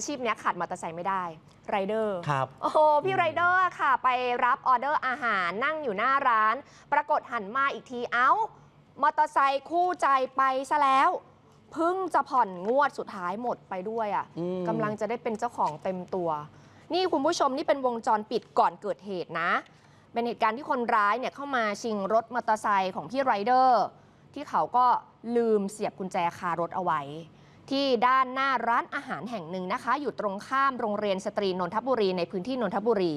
อาชีพเนี้ยขาดมอเตอร์ไซค์ไม่ได้ไรเดอร์ครับ โอ้โหพี่ไรเดอร์ค่ะ ไปรับออเดอร์อาหารนั่งอยู่หน้าร้าน ปรากฏหันมาอีกทีเอ้ามอเตอร์ไซค์คู่ใจไปซะแล้วเพิ่งจะผ่อนงวดสุดท้ายหมดไปด้วยอะ่ะอืม กำลังจะได้เป็นเจ้าของเต็มตัว นี่คุณผู้ชมนี่เป็นวงจรปิดก่อนเกิดเหตุนะ เป็นเหตุการณ์ที่คนร้ายเนี่ยเข้ามาชิงรถมอเตอร์ไซค์ของพี่ไรเดอร์ ที่เขาก็ลืมเสียบกุญแจคารถเอาไว้ ที่ด้านหน้าร้านอาหารแห่งหนึ่งนะคะ อยู่ตรงข้ามโรงเรียนสตรีนนทบุรีในพื้นที่นนทบุรี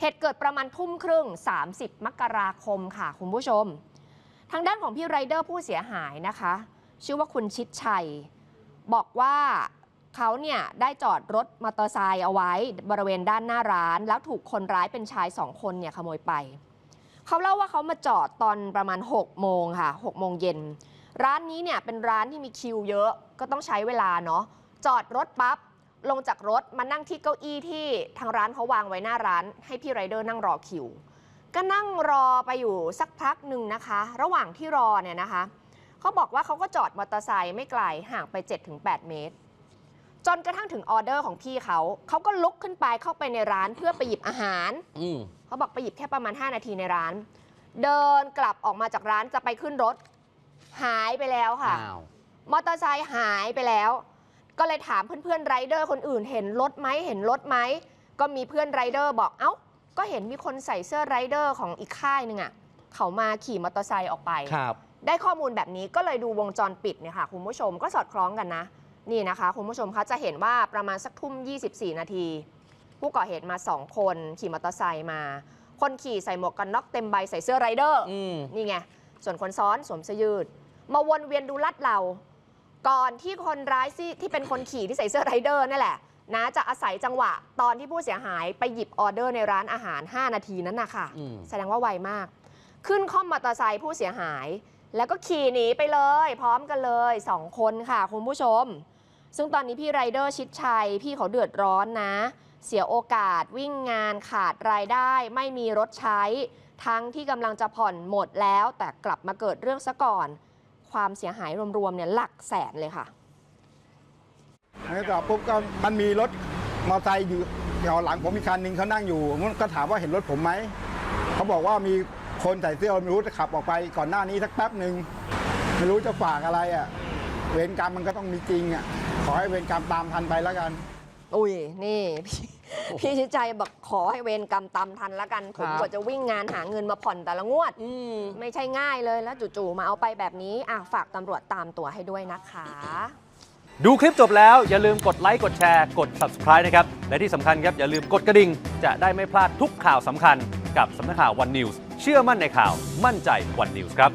เหตุเกิดประมาณทุ่มครึ่ง 30 มกราคมค่ะคุณผู้ชม ทางด้านของพี่ไรเดอร์ผู้เสียหายนะคะ ชื่อว่าคุณชิดชัย บอกว่าเขาเนี่ยได้จอดรถมอเตอร์ไซค์เอาไว้บริเวณด้านหน้าร้าน แล้วถูกคนร้ายเป็นชายสองคนเนี่ยขโมยไป เขาเล่าว่าเขามาจอดตอนประมาณ6โมงค่ะ6โมงเย็น ร้านนี้เนี่ยเป็นร้านที่มีคิวเยอะก็ต้องใช้เวลาเนาะจอดรถปั๊บลงจากรถมานั่งที่เก้าอี้ที่ทางร้านเขาวางไว้หน้าร้าน ให้พี่ไรเดอร์นั่งรอคิว ก็นั่งรอไปอยู่สักพักหนึ่งนะคะ ระหว่างที่รอเนี่ยนะคะเขาบอกว่าเขาก็จอดมอเตอร์ไซค์ไม่ไกลห่างไป 7-8 เมตร จนกระทั่งถึงออเดอร์ของพี่เขาเขาก็ลุกขึ้นไปเข้าไปในร้านเพื่อไปหยิบอาหารอืมเขาบอกไปหยิบแค่ประมาณ 5 นาทีในร้าน เดินกลับออกมาจากร้านจะไปขึ้นรถ หายไปแล้วค่ะ อ้าวมอเตอร์ไซค์หายไปแล้ว ก็เลยถามเพื่อนๆไรเดอร์คนอื่นเห็นรถไหมเห็นรถไหม ก็มีเพื่อนไรเดอร์บอกเอ้า ก็เห็นมีคนใส่เสื้อไรเดอร์ของอีกค่ายหนึ่งอะ่ะเขามาขี่มอเตอร์ไซค์ออกไป ครับ ได้ข้อมูลแบบนี้ก็เลยดูวงจรปิดเนี่ยค่ะคุณผู้ชมก็สอดคล้องกันนะ นี่นะคะคุณผู้ชมคะจะเห็นว่าประมาณสักทุ่ม 24 นาที ผู้ก่อเหตุมา 2 คนขี่มอเตอร์ไซค์มา คนขี่ใส่หมวกกันน็อกเต็มใบใส่เสื้อไรเดอร์ อืม นี่ไง ส่วนคนซ้อนสวมเสื้อยืด มาวนเวียนดูลัดเรา ก่อนที่คนร้ายที่ที่เป็นคนขี่ที่ใส่เสื้อไรเดอร์นั่นแหละนะจะอาศัยจังหวะ ตอนที่ผู้เสียหายไปหยิบออเดอร์ในร้านอาหาร 5 นาทีนั้นนะคะอืมแสดงว่าไวมาก ขึ้นข้อมมอเตอร์ไซค์ผู้เสียหาย แล้วก็ขี่หนีไปเลย พร้อมกันเลย2คนค่ะคุณผู้ชม ซึ่งตอนนี้พี่ไรเดอร์ชิดชัย พี่เขาเดือดร้อนนะ เสียโอกาสวิ่งงานขาดรายได้ ไม่มีรถใช้ ทั้งที่กำลังจะผ่อนหมดแล้ว แต่กลับมาเกิดเรื่องซะก่อน ความเสียหายรวมๆเนี่ยหลักแสนเลยค่ะแล้วก็ปุ๊บก็มันมีรถมอเตอร์ไซค์อยู่แถวหลังผมมีคันหนึ่งเขานั่งอยู่ผมก็ถามว่าเห็นรถผมไหมเขาบอกว่ามีคนใส่เสื้อไม่รู้จะขับออกไปก่อนหน้านี้สักแป๊บหนึ่งไม่รู้จะฝากอะไรอะเวรกรรมมันก็ต้องมีจริงอะขอให้เวรกรรมตามทันไปแล้วกัน อุ้ยนี่ พี่พี่ชิดใจบอกขอให้เวรกรรมตามทันละกัน ผมครับกว่าจะวิ่งงานหาเงินมาผ่อนแต่ละงวดอืมไม่ใช่ง่ายเลยแล้วจู่ๆมาเอาไปแบบนี้อะฝากตำรวจตามตัวให้ด้วยนะคะ ดูคลิปจบแล้วอย่าลืมกดไลค์กดแชร์ กด subscribe นะครับ และที่สำคัญครับ อย่าลืมกดกระดิ่ง จะได้ไม่พลาดทุกข่าวสำคัญกับสำนักข่าว One News เชื่อมั่นในข่าวมั่นใจ One News ครับ